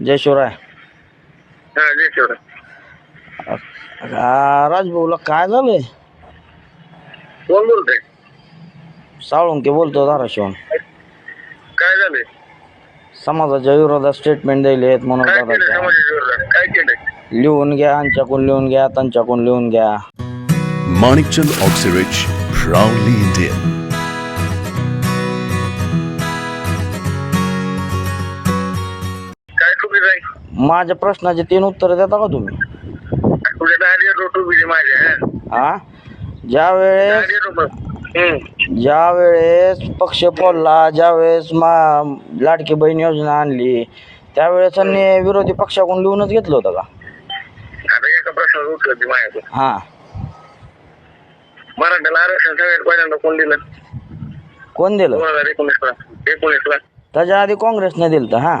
जय शिवराय. हा जय शिवराय. राजभाऊला काय झालंय? कोण बोलतोय? साळुंके बोलतो धाराशिवून काय झालंय? समाजाच्या विरोधात स्टेटमेंट दिले आहेत म्हणून काय केलं दादाच्या. समाजाच्या विरोधात? काय केलंय? लिहून घ्या आमच्याकडून लिहून घ्या त्यांच्याकडून लिहून घ्या. Manikchand Oxyrich, proudly Indian. माझ्या प्रश्नाचे तीन उत्तर देता का तुम्ही? तुझ्या दारी रोटू बिली माझ्या. हा? ज्या वेळेस दारी रोटू हम्म. ज्या वेळेस पक्ष फोडला ज्या वेळेस मा लाडकी बहीण योजना आणली त्यावेळेस त्यांनी विरोधी पक्षाकडून लिहूनच घेतलं होतं का? आता एका प्रश्नाचं उत्तर दे माझ्याकडून. हा. मराठ्याला आरक्षण सगळ्यात पहिल्यांदा कोण दिलं? कोण दिलं? दोन हजार एकोणीसला एकोणीसला त्याच्या आधी काँग्रेसने दिलं तर हा.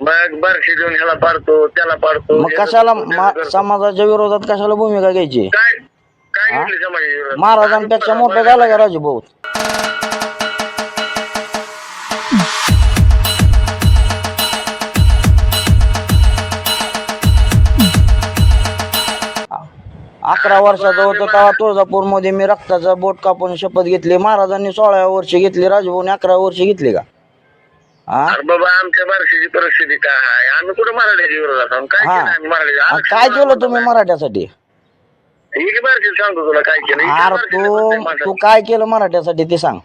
मग बारशी देऊन ह्याला पाडतो त्याला पाडतो मग कशाला मा-. समाजाच्या विरोधात कशाला भूमिका घ्यायची काय काय हा? घेतली समाजाची विरोधात? महाराजांपेक्षा मोठं झालं का राजू भाऊ अकरा वर्षाचा होतो तेव्हा तुळजापूरमध्ये मी रक्ताचा बोट कापून शपथ घेतली महाराजांनी सोळाव्या वर्षी घेतली राजभाऊने अकरा वर्षी घेतली का हा अरे बाबा आमच्या बारशीची परिस्थिती काय आहे? आम्ही कुठं मराठ्याच्या विरोधात आहोत? काय हा. केलं आम्ही मराठ्याच्या? आ, आरक्षण काय केलं तुम्ही मराठ्यासाठी? बारशी सांगतो तुला काय केलं. की अरे बारशीचं तू प्रत्येक माणसाचं. तू काय केलं मराठ्यासाठी ते सांग.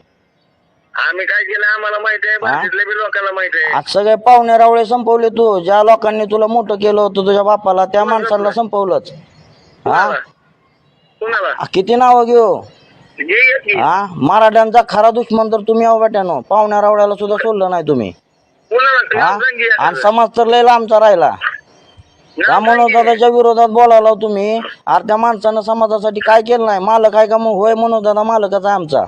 आम्ही काय केलं आम्हाला माहिती आहे? बारशीतल्या बी लोकांना माहिती आहे. आज सगळे पाहुणे रावळे संपवले तू. ज्या लोकांनी तुला मोठं केलं होतं तुझ्या बापाला त्या माणसाला संपवलंच. हा कुणाला? आ, किती नावं घेऊ. हा? मराठ्यांचा खरा दुश्मन तर तुम्ही बेट्यानो. पाहुण्या रावळ्याला सुद्धा सोडलं नाही तुम्ही. हा? आणि. समाज तर लय लांबचा राहिला. त्या. मनोदादाच्या विरोधात बोलावला तुम्ही. अरे त्या माणसानं समाजासाठी काय केलं नाही? मालक आहे का मग? होय मनोदादा मालकच आहे आमचा.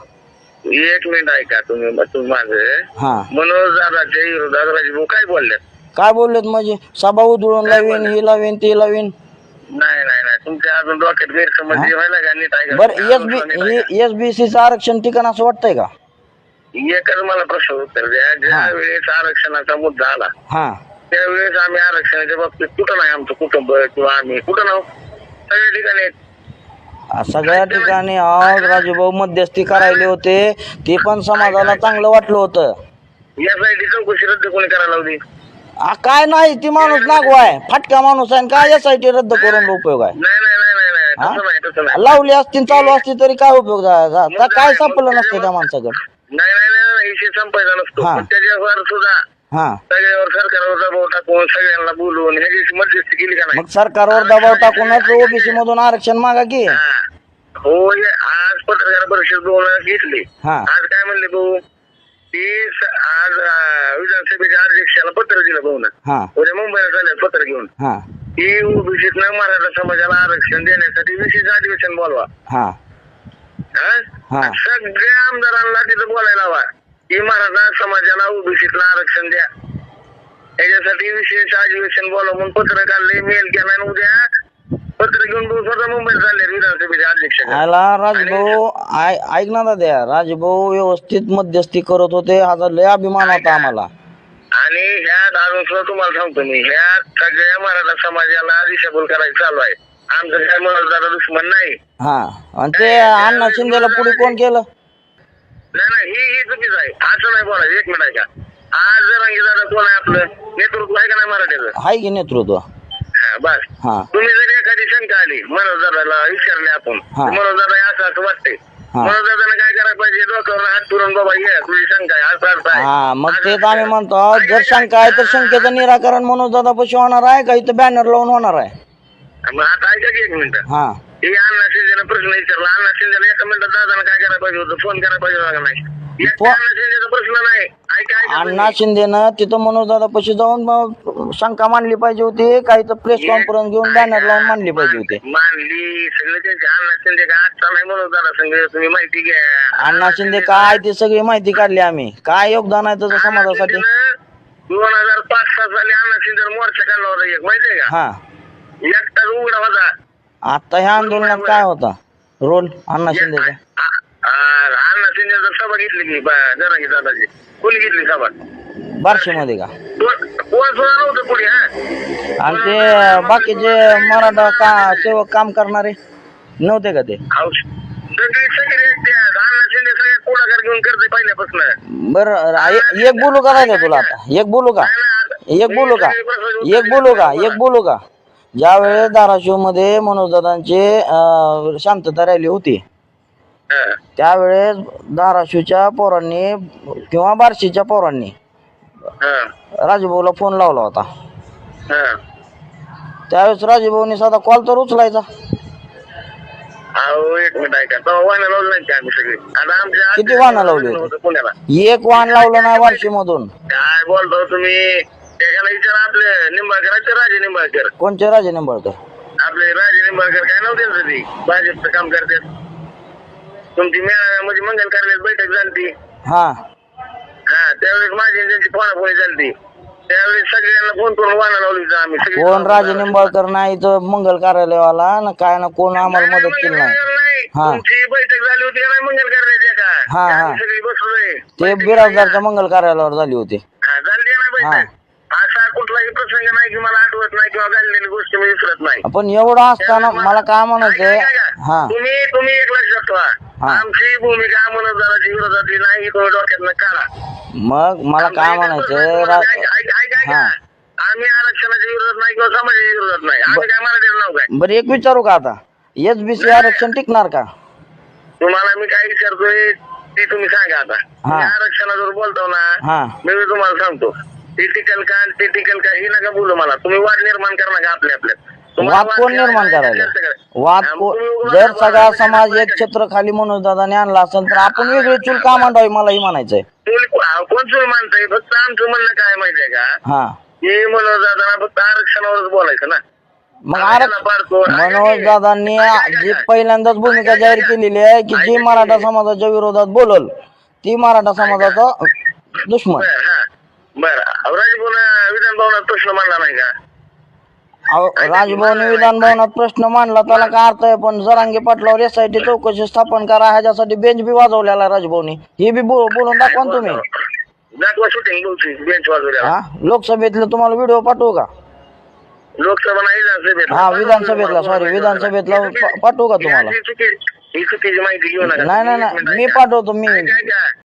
एक मिनिट ऐका तुम्ही तुम्ही माझं हा. मनोज दादाच्या विरोधात राजभाऊ काय बोलले काय बोललेत म्हणजे? सभा उधळून लावीन ही लावीन ती लावीन. नाही नाही नाही. तुमच्या अजून डोक्यात गैरसमज व्हायला का नीट बर एस बी एस बी सीचं आरक्षण ठिकाण असं वाटतंय का? एकच मला प्रश्न उत्तर द्या. ज्या वेळेस आरक्षणाचा मुद्दा आला हा. त्यावेळेस आम्ही आरक्षणाच्या बाबतीत कुठं नाही आमचं कुटुंब किंवा आम्ही कुठं नाव सगळ्या ठिकाणी सगळ्या ठिकाणी आज राजूभाऊ मध्यस्थी करायले होते. ते पण समाजाला चांगलं वाटलं होतं. यासाठी चौकशी रद्द कोणी करायला लावली? आ, काय नाही ती माणूस नागवाय फाटका माणूस आहे आणि काय यासाठी रद्द करून उपयोग आहे? नाही नाही नाही नाही नाही? तसं नाही तसं नाही. लावली असती आणि चालू असती तरी काय उपयोग झा- झा- त्या काय सापडलं नसतं त्या माणसाकडे? नाही नाही नाही नाही विषय संपायचा नसतो. हा. पण त्याच्यावर सुद्धा हा. सगळ्यावर सरकारवर दबाव टाकून सगळ्यांना बोलवून ह्याची मध्यस्थी केली का नाही? मग सरकारवर दबाव टाकूनच ओबीसी मधून आरक्षण मागा की. हा. हो हे आज पत्रकार परिषद घेतली. हा. आज काय म्हणले भाऊ? स- आज विधानसभेच्या अध्यक्षाला पत्र दिलं भाऊन. हा. उद्या मुंबईला चालले पत्र घेऊन. हा. की ओबीसीत मराठा समाजाला आरक्षण देण्यासाठी विशेष अधिवेशन बोलवा. हा. हा? हा. सगळ्या आमदारांना तिथं बोलायला हवा. की मराठा समाजाला ओबीसीतलं आरक्षण द्या. त्याच्यासाठी विशेष अधिवेशन बोलवा म्हणून पत्र काढले मेल केला आणि उद्या पत्र घेऊन भाऊ स्वतः मुंबईत चालले विधानसभेचे अध्यक्ष. आला राजभाऊ आय- ऐक ना दाद्या राजभाऊ व्यवस्थित मध्यस्थी करत होते. हा लय अभिमान होता आम्हाला. आणि ह्यात अजून सुद्धा तुम्हाला सांगतो मी ह्यात सगळ्या मराठा समाजाला दिशाभूल करायचं चालू आहे. आमचं काय मनोजदारा दुश्मन नाही. हा आणि ते अण्णा शिंदेला पुढे कोण केलं? नाही नाही ही ही चुकीचं आहे. असं नाही बोलायचं. एक मिनिट ऐका. आज जरांगी दादा कोण आहे आपलं? नेतृत्व आहे का नाही मराठीचं? हाय की नेतृत्व? हा, बस. हा. तुम्ही जर एखादी शंका आली मनोजदादाला विचारले आपण हा. मनोजदादा असं असं वाटतंय. हा. मनोजदादाने काय करायला पाहिजे? डोक्यावर हात फिरून बाबा ये तुझी शंका आहे असं असं आहे. हा मग असं तेच आम्ही. म्हणतो जर शंका आहे तर शंकेचं निराकरण म्हणून दादा पशी होणार आहे का? इथं बॅनर लावून होणार आहे. मग आता ऐका की एक मिनिट. हा. हे अण्णा शिंदेने प्रश्न विचारला. अण्णा शिंदेला एका मिनिटात दादाने काय करायला पाहिजे होतं? फोन करायला पाहिजे होता का नाही? एकट्या अण्णा शिंदेचा प्रश्न नाही. ऐका ऐका अण्णा. शिंदेनं तिथं मनोज दादा पशी जाऊन मग शंका मांडली पाहिजे होती. काही तर प्रेस कॉन्फरन्स घेऊन बॅनर लावून मांडली पाहिजे होती. मानली सगळे त्यांचे अण्णा शिंदे का? आजचा नाही म्हणून तुम्ही माहिती घ्या. अण्णा शिंदे काय ती सगळी माहिती काढली आम्ही. काय योगदान आहे त्याचं समाजासाठी? दोन हजार पाच सात साली अण्णा शिंदे मोर्चा काढला होता एक माहितीये का? हा. एकटाच उघडा होता. आता ह्या आंदोलनात काय होता? रोल अण्णा शिंदेचा? आ- आ- शिंदे सभा घेतली की जरांगी दादाची कोणी घेतली सभा? बार्शीमध्ये का? कोण कोण सुद्धा नव्हतं पुढे हा? आणि ते बाकीचे मराठा का सेवक काम करणारे नव्हते का ते? अहो, सगळी सगळी एकटी आहेत. अण्णा शिंदे सगळे पुढाकार घेऊन करते पहिल्यापासून. बर एक बोलू का राहिलं तुला आता? एक बोलू का? एक बोलू का? एक बोलू का? एक बोलू का? ज्यावेळेस धाराशिवमध्ये मनोजदादांची शांतता रॅली होती त्यावेळेस धाराशिवच्या पोरांनी किंवा बार्शीच्या पोरांनी राजभाऊला फोन लावला होता. त्यावेळेस राजभाऊनी साधा कॉल तर उचलायचा. एक मिनिट ऐका. तेव्हा वाहनं लावलं नाही आम्ही सगळे? आमच्या किती वाहनं लावली होती? पुण्याला. एक वाहन लावलं नाही बार्शी मधून काय बोलतो तुम्ही? त्याच्याला विचार आपले निंबाळकरांचे राजे निंबाळकर. कोणचे राजे निंबाळकर? आपले राजे निंबाळकर काय नव्हते ना ती? भाजपचं काम करतात. तुमची मेळाव्यामध्ये मंगल कार्यालयात बैठक झाली हा. हा त्यावेळेस माझी आणि त्यांची फोनाफोनी झाली त्यावेळेस सगळ्यांना फोन करून वाहनं लावली होती आम्ही. सगळे कोण राजे निंबाळकर नाही तर मंगल कार्यालयवाला ना काय ना कोण आम्हाला मदत केली नाही. कार्यालय नाही. हा. तुमची बैठक झाली होती का नाही मंगल कार्यालयात का हा, हा. आम्ही सगळी बसलोय ते बिराजदारच्या मंगल कार्यालयावर झाली होती. हा, झाली ना बैठक. असा कुठलाही प्रसंग नाही की मला आठवत नाही किंवा घडलेली गोष्ट मी विसरत नाही. पण एवढं असताना मला काय म्हणायचंय. हा. तुम्ही तुम्ही एक लक्षात ठेवा. आमची भूमिका मनोजाची विरोधातली नाही तुम्ही डोक्यात काढा. मग मला काय रा- ऐका, हा. ऐका. आम्ही आरक्षणाच्या विरोधात नाही किंवा समाजाच्या विरोधात नाही. आम्ही काय मला नाव काय? बरं एक विचारू का आता? एस बी सी आरक्षण टिकणार का? तुम्हाला मी काय विचारतोय ते तुम्ही सांगा आता. हा. मी आरक्षणावर बोलतो ना मी तुम्हाला सांगतो. ते टिकल का ते टिकल का ही नका बोलू मला. तुम्ही वाद निर्माण करा नका आपल्या आपल्यात. वाद कोण निर्माण करायला. वाद जर सगळा समाज. एक छत्र खाली मनोजदादाने आणला असेल तर आपण वेगळी चूल का मांडावी मलाही म्हणायचंय. हा, कोण तुम्ही मानताय फक्त आमचं म्हणणं काय माहितीये का? हा. हे मनोज दादा फक्त आरक्षणावरच बोलायचं ना. मग. मनोज दादांनी जी पहिल्यांदाच भूमिका जाहीर केलेली आहे की जी मराठा समाजाच्या विरोधात बोलल ती मराठा समाजाचा दुश्मन. बरं विधान भवनात प्रश्न मांडला नाही का? राजभवनी विधान भवनात प्रश्न मांडला त्याला काय अर्थ आहे? पण जरांगे पाटलावर एस आय टी चौकशी स्थापन करा ह्याच्यासाठी बेंच बी वाजवलेला राजभवनी. हे बी बो- बोलून दाखवा ना तुम्ही. दाखवा शूटिंग बोलची बेंच वाजवल्या हा? लोकसभेतले तुम्हाला व्हिडिओ पाठवू का? लोकसभा नाही विधानसभेत हा विधानसभेतला सॉरी विधानसभेतला. पा- पाठवू का तुम्हाला? ही चुकी- ही चुकीची माहिती घेऊ नका. नाही नाही नाही. मी. पाठवतो मी ऐका, ऐका.